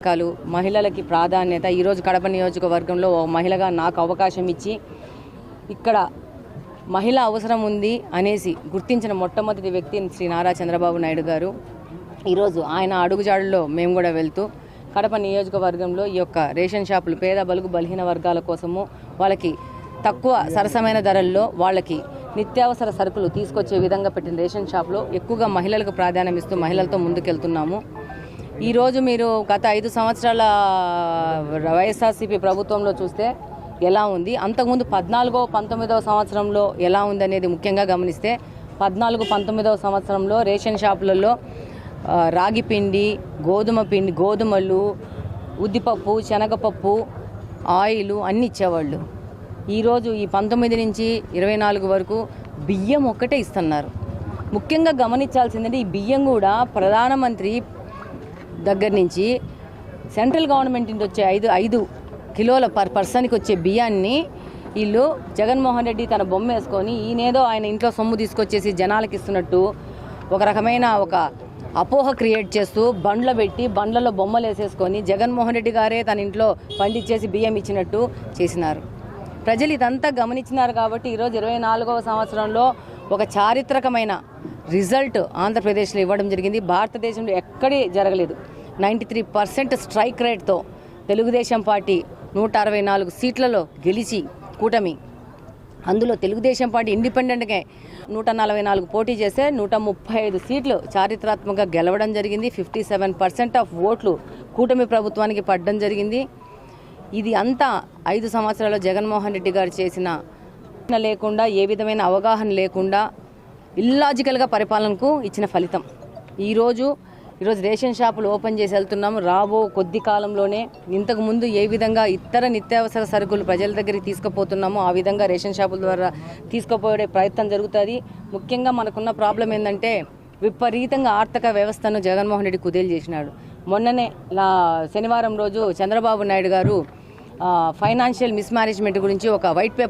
పథకాలు మహిళలకి ప్రాధాన్యత. ఈరోజు కడప నియోజకవర్గంలో ఓ మహిళగా నాకు అవకాశం ఇచ్చి ఇక్కడ మహిళ అవసరం ఉంది అనేసి గుర్తించిన మొట్టమొదటి వ్యక్తి శ్రీ నారా చంద్రబాబు నాయుడు గారు. ఈరోజు ఆయన అడుగుజాడుల్లో మేము కూడా వెళ్తూ కడప నియోజకవర్గంలో ఈ యొక్క రేషన్ షాపులు పేద బలుగు బలహీన వర్గాల కోసము వాళ్ళకి తక్కువ సరసమైన ధరల్లో వాళ్ళకి నిత్యావసర సరుకులు తీసుకొచ్చే విధంగా పెట్టిన రేషన్ షాప్లో ఎక్కువగా మహిళలకు ప్రాధాన్యం ఇస్తూ మహిళలతో ముందుకెళ్తున్నాము. ఈరోజు మీరు గత ఐదు సంవత్సరాల వైఎస్ఆర్సీపీ ప్రభుత్వంలో చూస్తే ఎలా ఉంది? అంతకుముందు పద్నాలుగో పంతొమ్మిదవ సంవత్సరంలో ఎలా ఉంది అనేది ముఖ్యంగా గమనిస్తే పద్నాలుగు పంతొమ్మిదవ సంవత్సరంలో రేషన్ షాపులలో రాగి పిండి గోధుమ పిండి గోధుమలు ఉద్దిపప్పు శనగపప్పు ఆయిల్ అన్నీ ఇచ్చేవాళ్ళు. ఈరోజు ఈ పంతొమ్మిది నుంచి ఇరవై నాలుగు వరకు బియ్యం ఒక్కటే ఇస్తున్నారు. ముఖ్యంగా గమనించాల్సిందంటే ఈ బియ్యం కూడా ప్రధానమంత్రి దగ్గర నుంచి సెంట్రల్ గవర్నమెంట్ నుంచి వచ్చే ఐదు ఐదు కిలోల పర్ పర్సన్కి వచ్చే బియ్యాన్ని వీళ్ళు జగన్మోహన్ రెడ్డి తన బొమ్మ వేసుకొని ఈయనేదో ఆయన ఇంట్లో సొమ్ము తీసుకొచ్చేసి జనాలకి ఇస్తున్నట్టు ఒక రకమైన ఒక అపోహ క్రియేట్ చేస్తూ బండ్ల పెట్టి బండ్లలో బొమ్మలు వేసేసుకొని జగన్మోహన్ రెడ్డి గారే తన ఇంట్లో పండించేసి బియ్యం ఇచ్చినట్టు చేసినారు. ప్రజలు ఇదంతా గమనించినారు కాబట్టి ఈరోజు ఇరవై నాలుగవ సంవత్సరంలో ఒక చారిత్రకమైన రిజల్ట్ ఆంధ్రప్రదేశ్లో ఇవ్వడం జరిగింది. భారతదేశంలో ఎక్కడే జరగలేదు. నైంటీ త్రీ పర్సెంట్ స్ట్రైక్ రేట్తో తెలుగుదేశం పార్టీ నూట అరవై నాలుగు సీట్లలో గెలిచి కూటమి. అందులో తెలుగుదేశం పార్టీ ఇండిపెండెంట్గా నూట నలభై నాలుగు పోటీ చేస్తే నూట ముప్పై ఐదు సీట్లు చారిత్రాత్మకంగా గెలవడం జరిగింది. ఫిఫ్టీ సెవెన్ పర్సెంట్ ఆఫ్ ఓట్లు కూటమి ప్రభుత్వానికి పడడం జరిగింది. ఇది అంతా ఐదు సంవత్సరాల్లో జగన్మోహన్ రెడ్డి గారు చేసిన లేకుండా ఏ విధమైన అవగాహన లేకుండా ఇల్లాజికల్గా పరిపాలనకు ఇచ్చిన ఫలితం. ఈరోజు ఈరోజు రేషన్ షాపులు ఓపెన్ చేసి వెళ్తున్నాం. రాబో కొద్ది కాలంలోనే ఇంతకు ముందు ఏ విధంగా ఇతర నిత్యావసర సరుకులు ప్రజల దగ్గరికి తీసుకుపోతున్నామో ఆ విధంగా రేషన్ షాపుల ద్వారా తీసుకుపోయే ప్రయత్నం జరుగుతుంది. ముఖ్యంగా మనకున్న ప్రాబ్లం ఏంటంటే విపరీతంగా ఆర్థిక వ్యవస్థను జగన్మోహన్ రెడ్డి కుదేలు చేసినాడు. మొన్ననే శనివారం రోజు చంద్రబాబు నాయుడు గారు ఫైనాన్షియల్ మిస్మేనేజ్మెంట్ గురించి ఒక వైట్ పేపర్